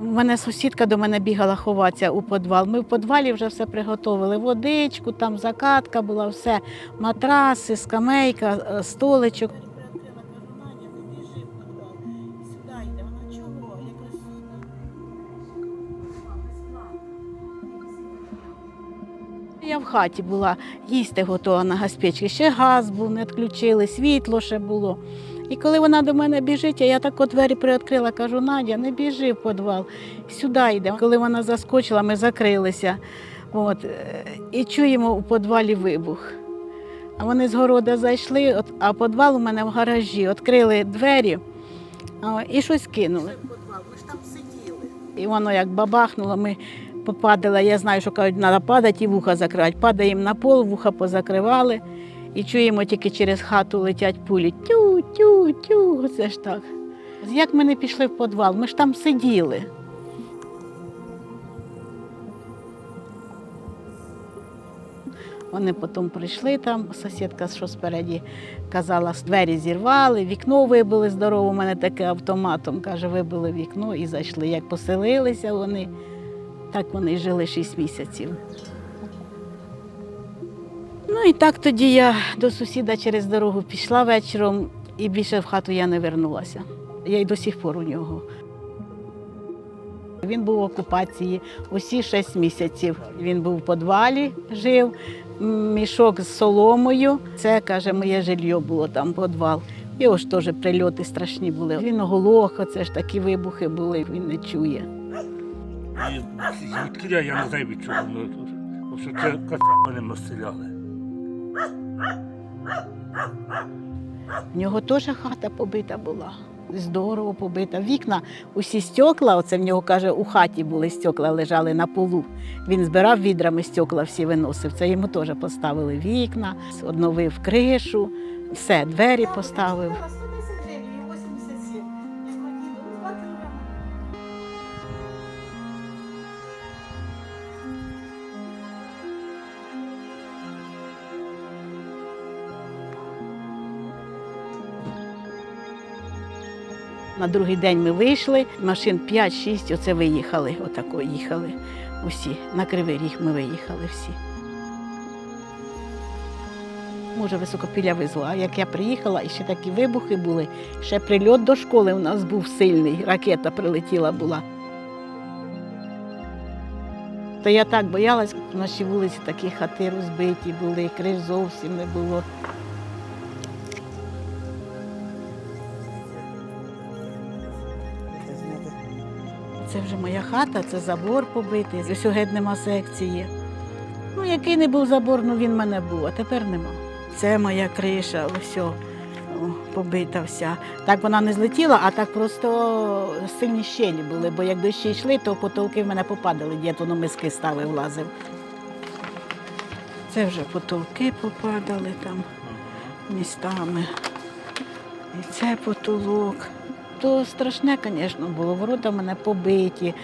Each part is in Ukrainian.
У мене сусідка до мене бігала ховатися у підвал. Ми в подвалі вже все приготовили. Водичку, там закатка була, все, матраси, скамейка, е, столичок. Я в хаті була, їсти готова на газпечці. Ще газ був, не відключили, світло ще було. І коли вона до мене біжить, а я так от двері приоткрила, кажу, Надя, не біжи в підвал, сюди йде. Коли вона заскочила, ми закрилися. От, е, і чуємо у підвалі вибух. А вони з города зайшли, от, а підвал у мене в гаражі, відкрили двері і щось кинули. Ми ж там сиділи. І воно як бабахнуло, ми попадали. Я знаю, що кажуть, треба падати і вуха закривати. Падаємо на пол, вуха позакривали. І чуємо, тільки через хату летять пулі. Тю, тю, тю. Оце ж так. Як ми не пішли в підвал? Ми ж там сиділи. Вони потім прийшли там, сусідка, що спереді казала, двері зірвали, вікно вибили здорово, у мене таке автоматом. Каже, вибили вікно і зайшли. Як поселилися вони, так вони жили 6 місяців. Ну і так тоді я до сусіда через дорогу пішла вечором і більше в хату я не вернулася. Я й до сих пор у нього. Він був в окупації усі шість місяців. Він був в підвалі, жив, мішок з соломою. Це, каже, моє жилье було там, підвал. І ось теж прильоти страшні були. Він оголох, це ж такі вибухи були, він не чує. І звідки я не знаю від чого воно тут. Що це кота мене настріляли. В нього теж хата побита була. Здорово побита. Вікна, усі стекла, оце в нього каже, у хаті були стекла, лежали на полу. Він збирав відрами стекла, всі виносив. Це йому теж поставили вікна, одновив кришу, все, двері поставив. На другий день ми вийшли, машин 5-6, оце виїхали, отако їхали усі. На Кривий Ріг ми виїхали всі. Може, високопілля везла. А як я приїхала, і ще такі вибухи були, ще прильот до школи у нас був сильний, ракета прилетіла була. То я так боялась, на нашій вулиці такі хати розбиті були, криш зовсім не було. Це вже моя хата, це забор побитий, геть нема секції. Ну, який не був забор, ну він в мене був, а тепер нема. Це моя криша, о, побита вся. Так вона не злетіла, а так просто сильні щелі були, бо як дощі йшли, то потолки в мене попадали, дід воно миски ставив, лазив. Це вже потолки попадали там містами. І це потолок. То страшне, звісно, було. Ворота мене побиті,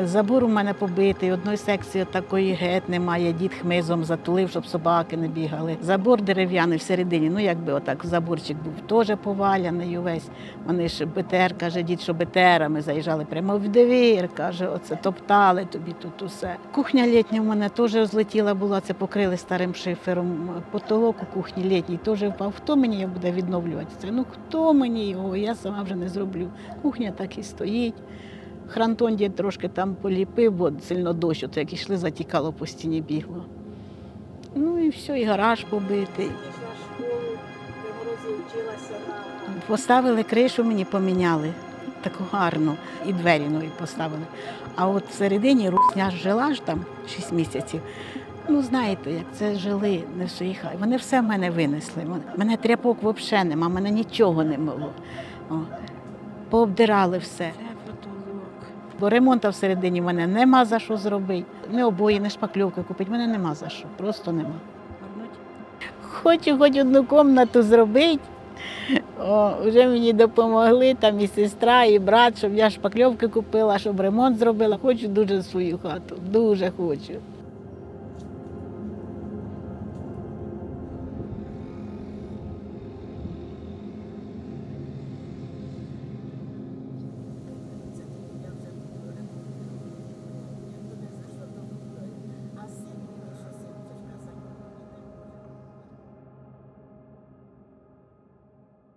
забор у мене побитий, одної секції такої геть немає. Дід хмизом затулив, щоб собаки не бігали. Забор дерев'яний всередині, ну якби отак заборчик був теж поваляний увесь. Вони ж БТР, каже, дід, що БТРами заїжджали прямо в двір, каже, оце топтали тобі тут усе. Кухня літня в мене теж злетіла була, це покрили старим шифером. Потолок у кухні літній теж впав. Хто мені його буде відновлювати це? Ну хто мені його? Я сама вже не зроблю. Кухня так і стоїть. Хрантон дід трошки там поліпив, бо сильно дощ, от як йшли, затікало по стіні бігло. Ну і все, і гараж побитий. Поставили кришу, мені поміняли. Таку гарну, і двері нові поставили. А от всередині русня ж жила ж там 6 місяців. Ну, знаєте, як це жили не в своїй. Вони все в мене винесли. Мене тряпок взагалі нема, мене нічого не було. О, пообдирали все. Бо ремонту всередині в мене нема за що зробити. Не обої, не шпакльовки купити, в мене нема за що, просто нема. Хочу хоч одну кімнату зробити. О, вже мені допомогли там і сестра, і брат, щоб я шпакльовки купила, щоб ремонт зробила. Хочу дуже свою хату, дуже хочу.